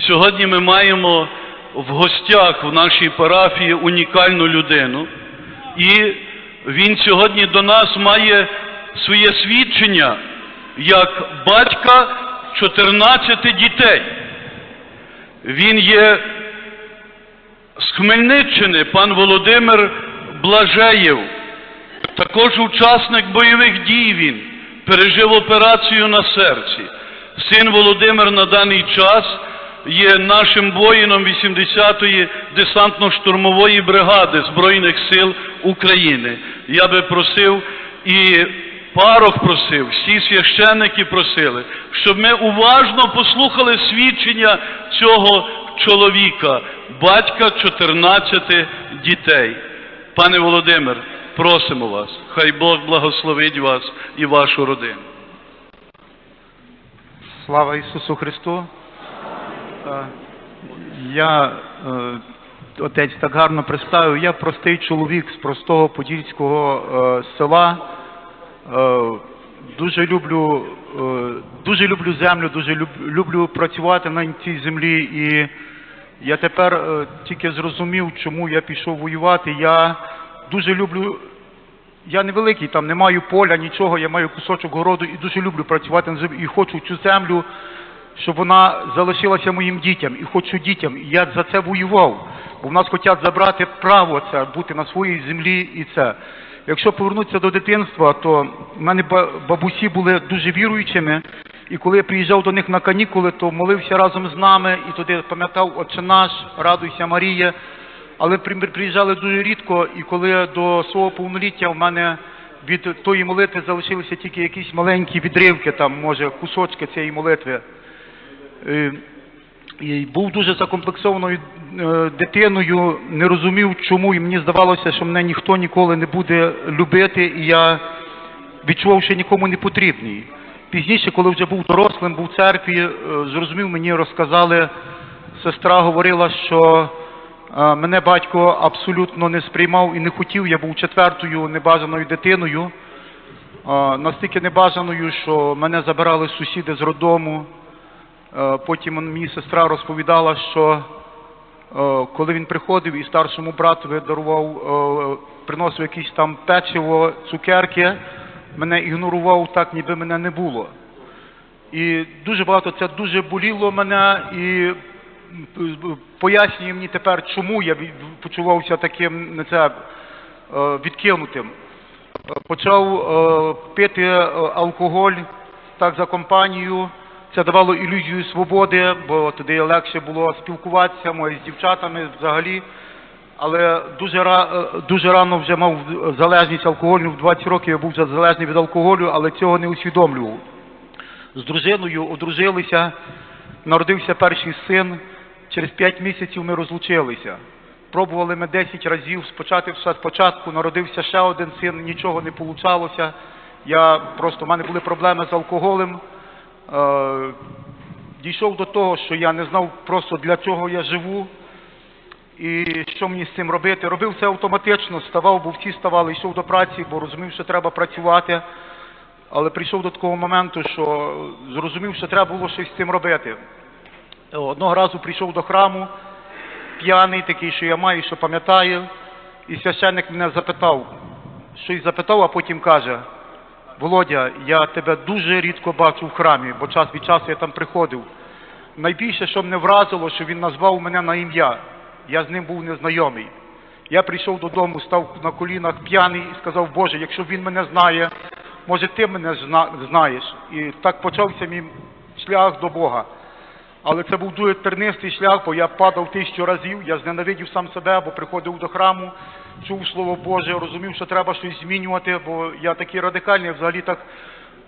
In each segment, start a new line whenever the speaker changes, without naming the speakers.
Сьогодні ми маємо в гостях в нашій парафії унікальну людину, і він сьогодні до нас має своє свідчення як батька 14 дітей. Він є з Хмельниччини, пан Володимир Блажеєв, також учасник бойових дій він, пережив операцію на серці. Син Володимир на даний час є нашим воїном 80-ї десантно-штурмової бригади Збройних сил України. Я би просив і парох просив, всі священники просили, щоб ми уважно послухали свідчення цього чоловіка, батька 14 дітей. Пане Володимир, просимо вас, хай Бог благословить вас і вашу родину.
Слава Ісусу Христу. Е, Я, е, отець так гарно представив, я простий чоловік з простого подільського е, села. Дуже люблю, дуже люблю землю, дуже люблю працювати на цій землі. І я тепер тільки зрозумів, чому я пішов воювати. Я дуже люблю я невеликий, там не маю поля, нічого, я маю кусочок городу і дуже люблю працювати на землі. І хочу цю землю, щоб вона залишилася моїм дітям. І хочу дітям. І я за це воював. Бо в нас хочуть забрати право це, бути на своїй землі і це. Якщо повернутися до дитинства, то в мене ба- бабусі були дуже віруючими. І коли я приїжджав до них на канікули, то молився разом з нами і туди пам'ятав Отче наш, радуйся Марія. Але при- приїжджали дуже рідко, і коли до свого повноліття в мене від тої молитви залишилися тільки якісь маленькі відривки, там, може, кусочки цієї молитви. Е, був дуже закомплексованою е, дитиною, не розумів, чому, і мені здавалося, що мене ніхто ніколи не буде любити, і я відчував, що нікому не потрібний. Пізніше, коли вже був дорослим, був в церкві, е, зрозумів, мені розказали, сестра говорила, що мене батько абсолютно не сприймав і не хотів, я був четвертою небажаною дитиною, настільки небажаною, що мене забирали сусіди з роддому. Е, Потім мені сестра розповідала, що е, коли він приходив і старшому братові дарував, е, приносив якісь там печиво, цукерки, мене ігнорував так, ніби мене не було. І дуже багато це дуже боліло мене і пояснює мені тепер, чому я почувався таким не це, відкинутим. Почав пити алкоголь так за компанію. Це давало ілюзію свободи, бо тоді легше було спілкуватися може, з дівчатами взагалі. Але дуже, е, дуже рано вже мав залежність алкогольну. В 20 років я був вже залежний від алкоголю, але цього не усвідомлював. З дружиною одружилися, народився перший син. Через 5 місяців ми розлучилися. Пробували ми 10 разів, спочатку, спочатку народився ще один син, нічого не вийшло. Я просто в мене були проблеми з алкоголем. Е, дійшов до того, що я не знав просто для чого я живу і що мені з цим робити. Робив це автоматично, ставав, бо всі ставали, йшов до праці, бо розумів, що треба працювати. Але прийшов до такого моменту, що зрозумів, що треба було щось з цим робити. Одного разу прийшов до храму, п'яний такий, що я маю, що пам'ятаю, і священник мене запитав, щось запитав, а потім каже, Володя, я тебе дуже рідко бачу в храмі, бо час від часу я там приходив. Найбільше, що мене вразило, що він назвав мене на ім'я. Я з ним був незнайомий. Я прийшов додому, став на колінах п'яний і сказав, Боже, якщо він мене знає, може ти мене зна- знаєш. І так почався мій шлях до Бога. Але це був дуже тернистий шлях, бо я падав тисячу разів, я зненавидів сам себе, бо приходив до храму, чув Слово Боже, розумів, що треба щось змінювати, бо я такий радикальний, я взагалі так,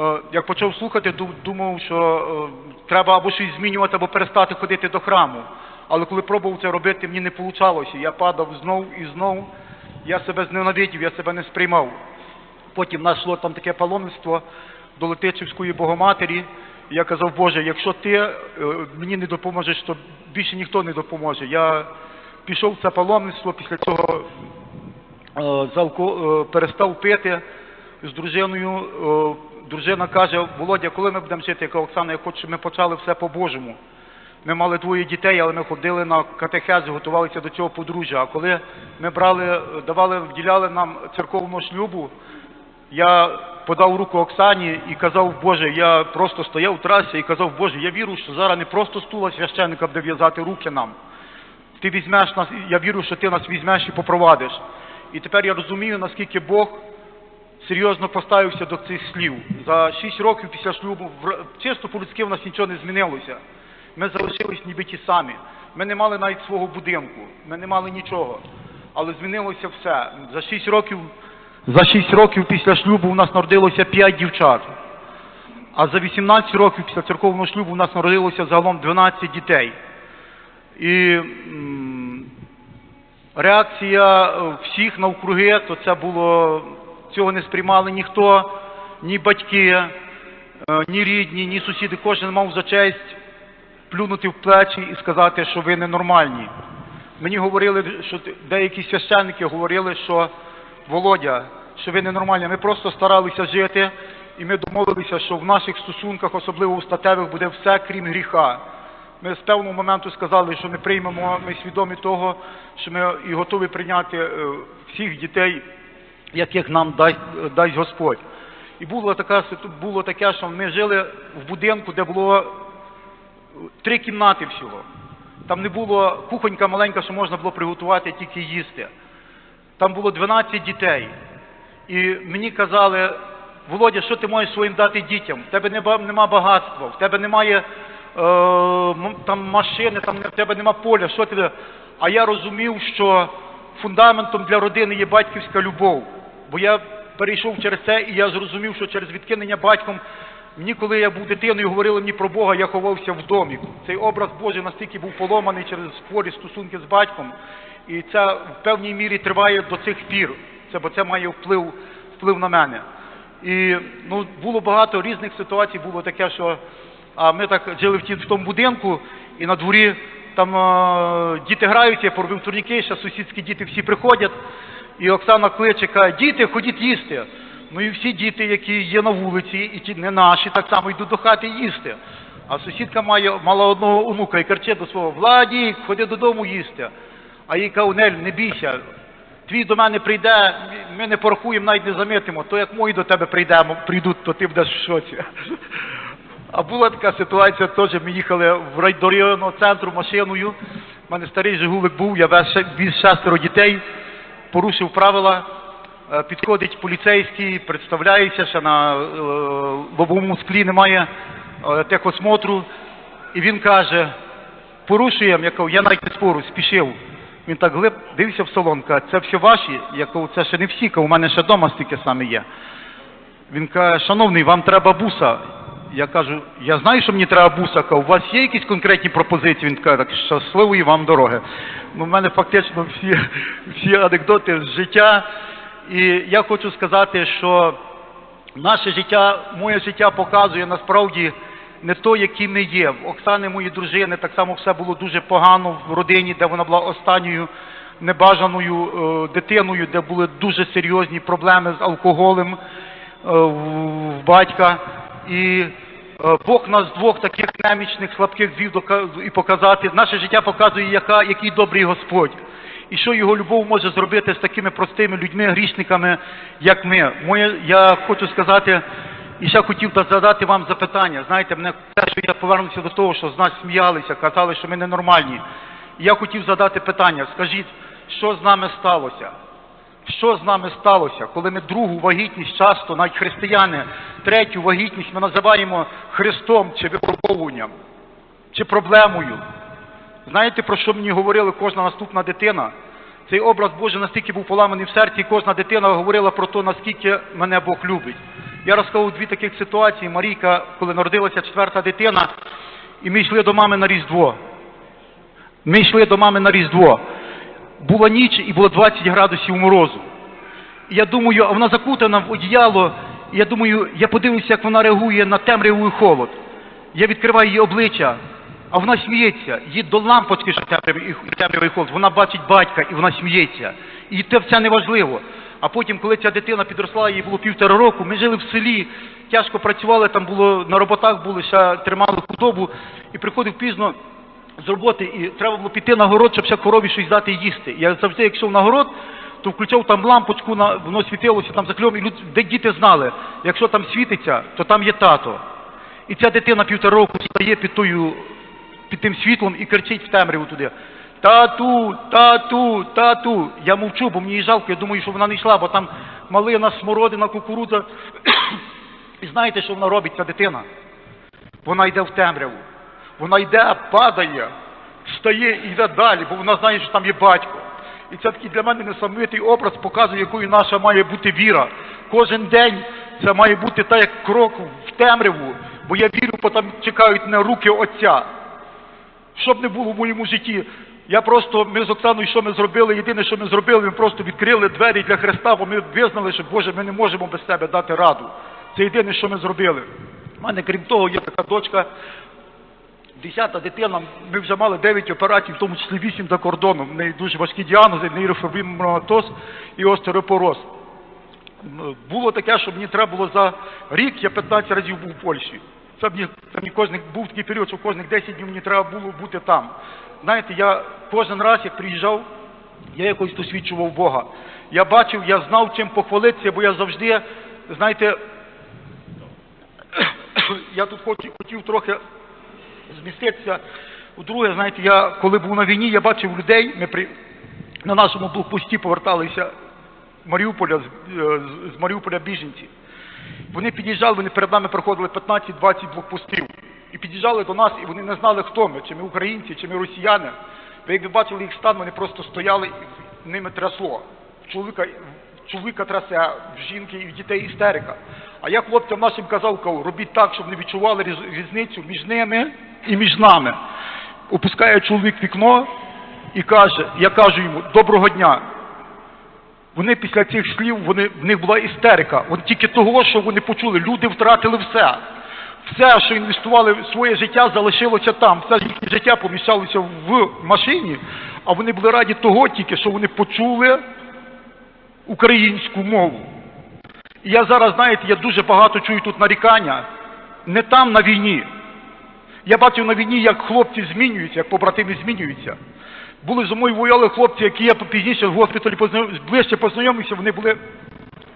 е, як почав слухати, думав, що е, треба або щось змінювати, або перестати ходити до храму. Але коли пробував це робити, мені не вийшло. Я падав знов і знов, я себе зненавидів, я себе не сприймав. Потім нас йшло там таке паломництво до Летичівської Богоматері. І я казав, Боже, якщо ти е, мені не допоможеш, то більше ніхто не допоможе. Я пішов в це паломництво, після цього перестав пити з дружиною. Е, Дружина каже, Володя, коли ми будемо жити? Я кажу, Оксана, я хочу, щоб ми почали все по-божому. Ми мали двоє дітей, але ми ходили на катехези, готувалися до цього подружжя. А коли ми брали, давали, вділяли нам церковного шлюбу, я подав руку Оксані і казав, Боже, я просто стояв в трасі і казав, Боже, я вірю, що зараз не просто стула священника буде в'язати руки нам. Ти візьмеш нас, я вірю, що ти нас візьмеш і попровадиш. І тепер я розумію, наскільки Бог серйозно поставився до цих слів. За шість років після шлюбу чисто по-людськи в нас нічого не змінилося. Ми залишились ніби ті самі. Ми не мали навіть свого будинку, ми не мали нічого. Але змінилося все. За шість років, за шість років після шлюбу у нас народилося п'ять дівчат. А за 18 років після церковного шлюбу у нас народилося загалом 12 дітей. І реакція всіх навкруги, то це було, цього не сприймали ніхто, ні батьки, е, ні рідні, ні сусіди. Кожен мав за честь плюнути в плечі і сказати, що ви ненормальні. Мені говорили, що деякі священники говорили, що Володя, що ви ненормальні. Ми просто старалися жити, і ми домовилися, що в наших стосунках, особливо у статевих, буде все крім гріха. Ми з певного моменту сказали, що ми приймемо, ми свідомі того, що ми і готові прийняти е, всіх дітей, яких нам дасть, дасть Господь. І було, така, було таке, що ми жили в будинку, де було три кімнати всього. Там не було кухонька маленька, що можна було приготувати тільки їсти. Там було 12 дітей. І мені казали, Володя, що ти можеш своїм дати дітям? В тебе нема, багатства, в тебе немає е, там машини, там в тебе нема поля. Що ти? А я розумів, що фундаментом для родини є батьківська любов. Бо я перейшов через це, і я зрозумів, що через відкинення батьком Мені, коли я був дитиною, говорили мені про Бога, я ховався в домі. Цей образ Божий настільки був поломаний через спорі стосунки з батьком, і це в певній мірі триває до цих пір. Це бо це має вплив, вплив на мене. І ну, було багато різних ситуацій. Було таке, що а ми так жили в, ті, в тому будинку, і на дворі там е, діти граються, я поробив турніки, ще сусідські діти всі приходять. І Оксана кличе, каже, діти, ходіть їсти. Ну і всі діти, які є на вулиці, і ті не наші, так само йдуть до хати їсти. А сусідка має, мала одного онука і карче до свого Владік, ходи додому їсти. А їй каже, Нель, не бійся, твій до мене прийде, ми не порахуємо, навіть не замітимо, то як мої до тебе прийдемо, прийдуть, то ти будеш в шоці. А була така ситуація, теж ми їхали в до районного центру машиною. У мене старий Жигулик був, я віз шестеро дітей, порушив правила. Е, Підходить поліцейський, представляється, ще на е, лобовому склі немає е, техосмотру. І він каже, порушуємо, я кажу, я навіть не спору, спішив. Він так глиб дивився в салон, каже, це все ваші? Я кажу, це ще не всі, кажу, у мене ще вдома стільки саме є. Він каже, шановний, вам треба буса. Я кажу, я знаю, що мені треба буса. Кажу, у вас є якісь конкретні пропозиції? Він каже, так щасливої вам дороги. Ну, в мене фактично всі, всі анекдоти з життя. І я хочу сказати, що наше життя, моє життя показує насправді не то, які ми є. В Оксани, моєї дружини, так само все було дуже погано в родині, де вона була останньою небажаною е, дитиною, де були дуже серйозні проблеми з алкоголем е, в батька. І е, Бог нас двох таких немічних, слабких звів і показати. Наше життя показує, яка, який добрий Господь. І що його любов може зробити з такими простими людьми, грішниками, як ми. Моє, я хочу сказати, і ще хотів задати вам запитання. Знаєте, мене те, що я повернувся до того, що з нас сміялися, казали, що ми ненормальні. І я хотів задати питання. Скажіть, що з нами сталося? Що з нами сталося, коли ми другу вагітність часто, навіть християни, третю вагітність ми називаємо Христом чи випробовуванням, чи проблемою? Знаєте, про що мені говорила кожна наступна дитина? Цей образ Божий настільки був поламаний в серці, і кожна дитина говорила про те, наскільки мене Бог любить. Я розказав дві таких ситуації. Марійка, коли народилася четверта дитина, і ми йшли до мами на Різдво. Ми йшли до мами на Різдво. Була ніч і було 20 градусів морозу. І я думаю, а вона закутана в одіяло, і я думаю, я подивлюся, як вона реагує на темряву і холод. Я відкриваю її обличчя, а вона сміється. Їй до лампочки, що темрявий холод. Вона бачить батька і вона сміється. І це все не важливо. А потім, коли ця дитина підросла, їй було півтора року, ми жили в селі, тяжко працювали, там було на роботах були, ще тримали худобу, і приходив пізно з роботи, і треба було піти на город, щоб ще корові щось дати їсти. Я завжди, як йшов на то включав там лампочку, воно світилося там за кльом, і люд, де діти знали, якщо там світиться, то там є тато. І ця дитина півтора року стає під тою, під тим світлом і кричить в темряву туди. Тату, тату, тату. Я мовчу, бо мені її жалко, я думаю, що вона не йшла, бо там малина, смородина, кукурудза. І знаєте, що вона робить, ця дитина? Вона йде в темряву. Вона йде, падає, встає і йде далі, бо вона знає, що там є батько. І це такий для мене несамовитий образ показує, якою наша має бути віра. Кожен день це має бути так, як крок в темряву, бо я вірю, бо там чекають на руки Отця. Що б не було в моєму житті, я просто, ми з Оксаною, що ми зробили, єдине, що ми зробили, ми просто відкрили двері для Христа, бо ми визнали, що Боже, ми не можемо без тебе дати раду. Це єдине, що ми зробили. У мене, крім того, є така дочка, десята дитина, ми вже мали 9 операцій, в тому числі 8 за кордоном. В неї дуже важкі діагнози, нейрофіброматоз і остеропороз. Було таке, що мені треба було за рік, я 15 разів був в Польщі. Це мені, це мені кожних, був такий період, що кожних 10 днів мені треба було бути там. Знаєте, я кожен раз, як приїжджав, я якось досвідчував Бога. Я бачив, я знав, чим похвалитися, бо я завжди, знаєте, я тут хочу, хотів трохи зміститися. Друге, знаєте, я коли був на війні, я бачив людей, ми при, на нашому блокпості поверталися Маріуполя, з, е, з- Маріуполя біженці. Вони під'їжджали, вони перед нами проходили 15-20 блокпостів. І під'їжджали до нас, і вони не знали, хто ми, чи ми українці, чи ми росіяни. Ви якби бачили їх стан, вони просто стояли і ними трясло. Чоловіка, в чоловіка трясе, в жінки і в дітей істерика. А я хлопцям нашим казав, кажу, робіть так, щоб не відчували різ- різницю між ними і між нами. Опускає чоловік вікно і каже, я кажу йому, доброго дня. Вони після цих слів, вони, в них була істерика. От тільки того, що вони почули, люди втратили все. Все, що інвестували в своє життя, залишилося там. Все їхнє життя поміщалося в машині, а вони були раді того тільки, що вони почули українську мову. І я зараз, знаєте, я дуже багато чую тут нарікання, не там на війні. Я бачив на війні, як хлопці змінюються, як побратими змінюються. Були зі мною воювали хлопці, які я пізніше в госпіталі ближче познайомився, вони були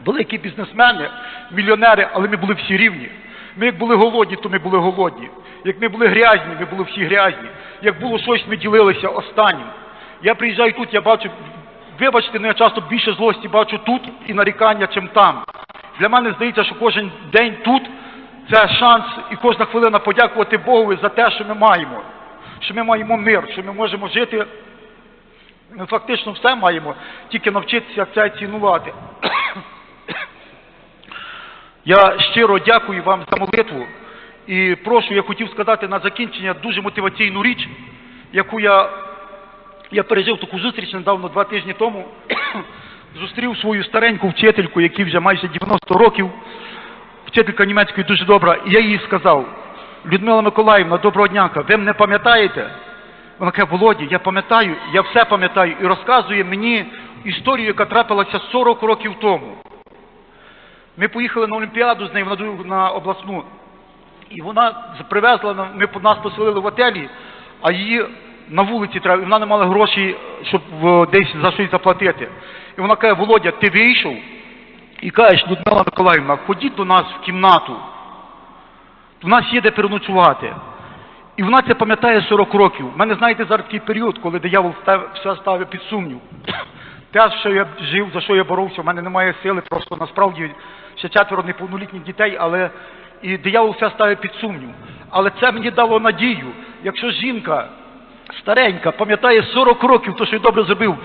великі бізнесмени, мільйонери, але ми були всі рівні. Ми як були голодні, то ми були голодні. Як ми були грязні, ми були всі грязні. Як було щось, ми ділилися останнім. Я приїжджаю тут, я бачу, вибачте, ну я часто більше злості бачу тут і нарікання, чим там. Для мене здається, що кожен день тут це шанс і кожна хвилина подякувати Богові за те, що ми маємо. Що ми маємо мир, що ми можемо жити. Ми фактично все маємо, тільки навчитися це цінувати. Я щиро дякую вам за молитву і прошу, я хотів сказати на закінчення дуже мотиваційну річ, яку я, я пережив таку зустріч недавно, два тижні тому. Зустрів свою стареньку вчительку, якій вже майже 90 років, вчителька німецької дуже добра, і я їй сказав, Людмила Миколаївна, доброго дня, ви мене пам'ятаєте? Вона каже, Володі, я пам'ятаю, я все пам'ятаю, і розказує мені історію, яка трапилася 40 років тому. Ми поїхали на Олімпіаду з нею на, обласну. І вона привезла ми нас поселили в отелі, а її на вулиці треба, і вона не мала грошей, щоб е, десь за щось заплатити. І вона каже, Володя, ти вийшов і кажеш, Людмила Миколаївна, ходіть до нас в кімнату. У нас є де переночувати. І вона це пам'ятає 40 років. У мене, знаєте, зараз такий період, коли диявол став, все ставив під сумнів. Те, що я жив, за що я боровся, в мене немає сили, просто насправді ще четверо неповнолітніх дітей, але і диявол все ставив під сумнів. Але це мені дало надію. Якщо жінка старенька пам'ятає 40 років, то що я добре зробив,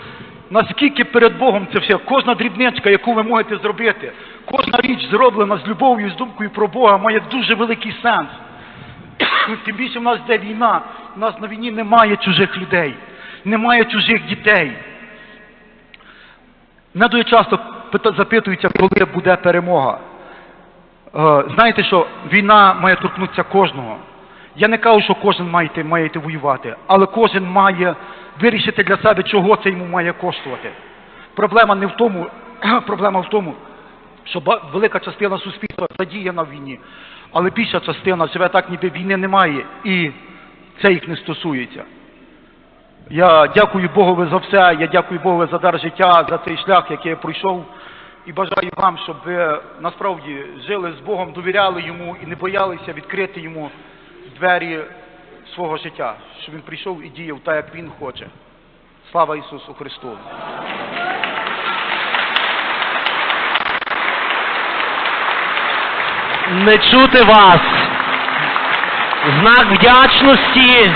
наскільки перед Богом це все, кожна дрібничка, яку ви можете зробити, кожна річ зроблена з любов'ю, з думкою про Бога, має дуже великий сенс. Тим більше в нас йде війна, у нас на війні немає чужих людей, немає чужих дітей. Мене дуже часто запитуються, коли буде перемога. Е, Знаєте що, війна має торкнутися кожного. Я не кажу, що кожен має йти, має йти воювати, але кожен має вирішити для себе, чого це йому має коштувати. Проблема не в тому, проблема в тому, що велика частина суспільства задіяна в війні, але більша частина живе так, ніби війни немає, і це їх не стосується. Я дякую Богові за все, я дякую Богові за дар життя, за цей шлях, який я пройшов. І бажаю вам, щоб ви насправді жили з Богом, довіряли йому і не боялися відкрити йому двері свого життя, щоб він прийшов і діяв так, як він хоче. Слава Ісусу Христу!
Не чути вас. Знак вдячності